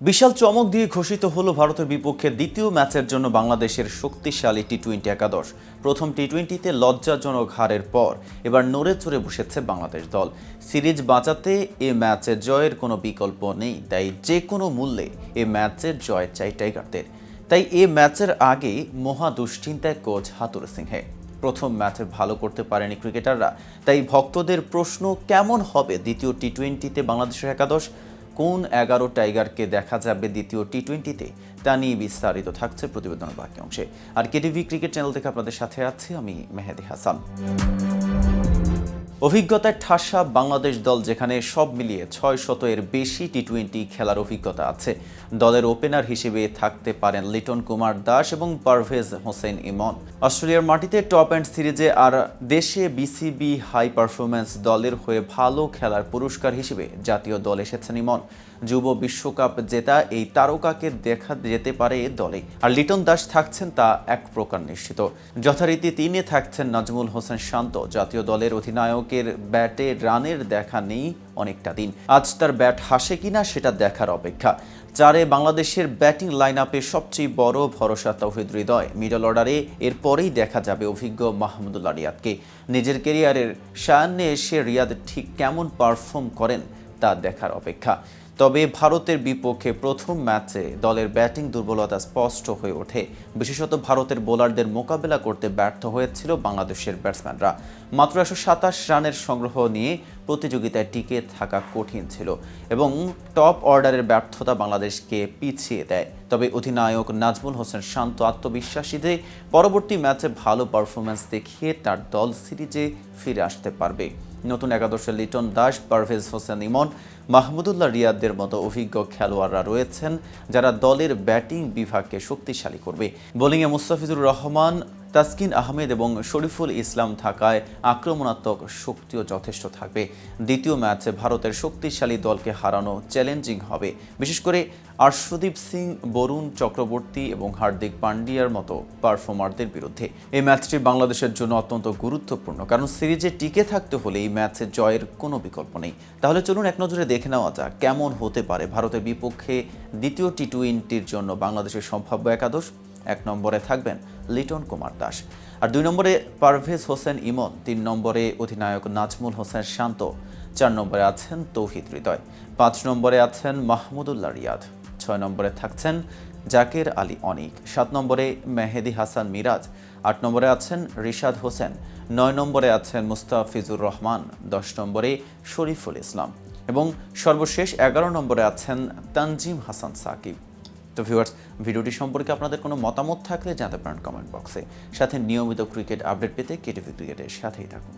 বিশাল চমক দিয়ে ঘোষিত হলো ভারতের বিপক্ষে দ্বিতীয় ম্যাচের জন্য বাংলাদেশের শক্তিশালী টি টোয়েন্টি একাদশ। প্রথম টি টোয়েন্টিতে লজ্জাজনক হারের পর এবার নড়ে চড়ে বসেছে বাংলাদেশ দল। সিরিজ বাঁচাতে এ ম্যাচে জয়ের কোনো বিকল্প নেই, তাই যে কোনো মূল্যে এ ম্যাচের জয় চাই টাইগারদের তাই এ ম্যাচের আগে মহা দুশ্চিন্তায় কোচ হাতুর সিংহে। প্রথম ম্যাচে ভালো করতে পারেনি ক্রিকেটাররা, তাই ভক্তদের প্রশ্ন, কেমন হবে দ্বিতীয় টি টোয়েন্টিতে বাংলাদেশের একাদশ? কোন এগারো টাইগারকে দেখা যাবে দ্বিতীয় টি টোয়েন্টিতে তা নিয়ে বিস্তারিত থাকছে প্রতিবেদনের বাকি অংশে আর কেটিভি ক্রিকেট চ্যানেল থেকে আপনাদের সাথে আছি আমি মেহেদি হাসান। অভিজ্ঞতায় ঠাসা বাংলাদেশ দল যেখানে সব মিলিয়ে ছয় শতের বেশি টি টোয়েন্টি খেলার অভিজ্ঞতা আছে। দলের ওপেনার হিসেবে থাকতে পারেন লিটন কুমার দাস এবং পারভেজ হোসেন ইমন। অস্ট্রেলিয়ার মাটিতে টপ অ্যান্ড সিরিজে আর দেশে বিসিবি হাই পারফরম্যান্স দলের হয়ে ভালো খেলার পুরস্কার হিসেবে জাতীয় দল এসেছেন ইমন। যুব বিশ্বকাপ জেতা এই তারকাকে দেখা যেতে পারে দলে। আর লিটন দাস থাকছেন তা এক প্রকার নিশ্চিত। যথারীতি তিনে থাকছেন নাজমুল হোসেন শান্ত। জাতীয় দলের অধিনায়কের ব্যাটে রানের দেখা নেই অনেকটা দিন। আজ তার ব্যাট হাসে কিনা সেটা দেখার অপেক্ষা। চারে বাংলাদেশের ব্যাটিং লাইন আপে সবচেয়ে বড় ভরসা তৌহিদ হৃদয়। মিডল অর্ডারে এরপরেই দেখা যাবে অভিজ্ঞ মাহমুদুল্লাহ রিয়াদকে নিজের কেরিয়ারের সায়ান্নে এসে রিয়াদ ঠিক কেমন পারফর্ম করেন তা দেখার অপেক্ষা। তবে ভারতের বিপক্ষে প্রথম ম্যাচে দলের ব্যাটিং দুর্বলতা স্পষ্ট হয়ে ওঠে। বিশেষত ভারতের বোলারদের মোকাবেলা করতে ব্যর্থ হয়েছিল বাংলাদেশের ব্যাটসম্যানরা। মাত্র একশো সাতাশ রানের সংগ্রহ নিয়ে প্রতিযোগিতায় টিকে থাকা কঠিন ছিল এবং টপ অর্ডারের ব্যর্থতা বাংলাদেশকে পিছিয়ে দেয়। তবে অধিনায়ক নাজমুল হোসেন শান্ত আত্মবিশ্বাসী যে পরবর্তী ম্যাচে ভালো পারফরম্যান্স দেখিয়ে তার দল সিরিজে ফিরে আসতে পারবে। নতুন একাদশে লিটন দাস, পারভেজ হোসেন ইমন, মাহমুদুল্লাহ রিয়াদদের মতো অভিজ্ঞ খেলোয়াড়রা রয়েছেন, যারা দলের ব্যাটিং বিভাগকে শক্তিশালী করবে। বোলিংয়ে মুস্তাফিজুর রহমান তাসকিন আহমেদ এবং শরীফুল ইসলাম থাকায় আক্রমণাত্মক শক্তিও যথেষ্ট থাকবে। দ্বিতীয় ম্যাচে ভারতের শক্তিশালী দলকে হারানো চ্যালেঞ্জিং হবে। বিশেষ করে আর্শদীপ সিং, বরুণ চক্রবর্তী এবং হার্দিক পান্ডিয়ার মতো পারফর্মারদের বিরুদ্ধে। এই ম্যাচটি বাংলাদেশের জন্য অত্যন্ত গুরুত্বপূর্ণ, কারণ সিরিজে টিকে থাকতে হলে এই ম্যাচে জয়ের কোনো বিকল্প নেই। তাহলে চলুন এক নজরে দেখে নেওয়া যাক কেমন হতে পারে ভারতের বিপক্ষে দ্বিতীয় টি টোয়েন্টির জন্য বাংলাদেশের সম্ভাব্য একাদশ। এক নম্বরে থাকবেন লিটন কুমার দাস। আর দুই নম্বরে পারভেজ হোসেন ইমন, তিন নম্বরে অধিনায়ক নাজমুল হোসেন শান্ত, চার নম্বরে আছেন তৌহিদ হৃদয়, পাঁচ নম্বরে আছেন মাহমুদুল্লাহ রিয়াদ, ছয় নম্বরে থাকছেন জাকের আলী অনিক, সাত নম্বরে মেহেদি হাসান মিরাজ, আট নম্বরে আছেন রিশাদ হোসেন, নয় নম্বরে আছেন মুস্তাফিজুর রহমান, দশ নম্বরে শরীফুল ইসলাম এবং সর্বশেষ এগারো নম্বরে আছেন তানজিম হাসান সাকিব। তো ভিউয়ার্স ভিডিওটি সম্পর্কে আপনাদের কোনো মতামত থাকলে জানাতে পারেন কমেন্ট বক্সে সাথে নিয়মিত ক্রিকেট আপডেট পেতে কেটিভি ক্রিকেটের সাথেই থাকুন।